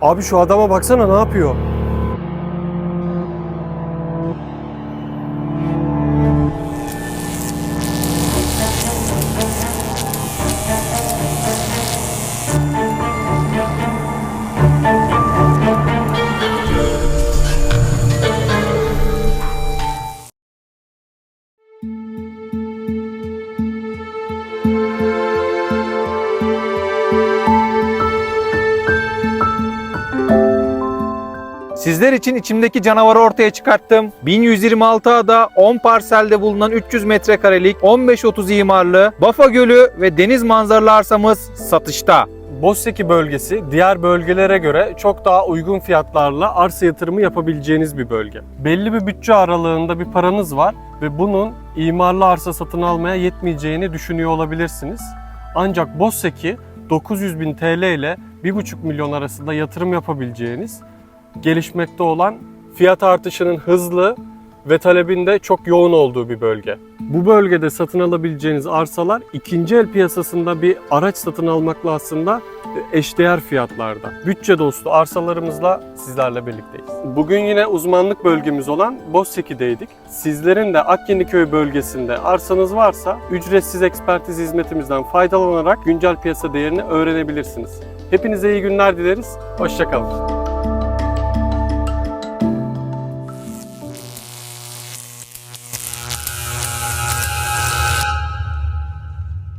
Abi şu adama baksana ne yapıyor? Sizler için içimdeki canavarı ortaya çıkarttım. 1126 ada 10 parselde bulunan 300 metrekarelik 15-30 imarlı Bafa Gölü ve deniz manzaralı arsamız satışta. Bosseki bölgesi diğer bölgelere göre çok daha uygun fiyatlarla arsa yatırımı yapabileceğiniz bir bölge. Belli bir bütçe aralığında bir paranız var ve bunun imarlı arsa satın almaya yetmeyeceğini düşünüyor olabilirsiniz. Ancak Bosseki 900 bin TL ile 1,5 milyon arasında yatırım yapabileceğiniz gelişmekte olan fiyat artışının hızlı ve talebinde çok yoğun olduğu bir bölge. Bu bölgede satın alabileceğiniz arsalar ikinci el piyasasında bir araç satın almakla aslında eşdeğer fiyatlarda. Bütçe dostu arsalarımızla sizlerle birlikteyiz. Bugün yine uzmanlık bölgemiz olan Bozseki'deydik. Sizlerin de Akyenliköy bölgesinde arsanız varsa ücretsiz ekspertiz hizmetimizden faydalanarak güncel piyasa değerini öğrenebilirsiniz. Hepinize iyi günler dileriz. Hoşçakalın.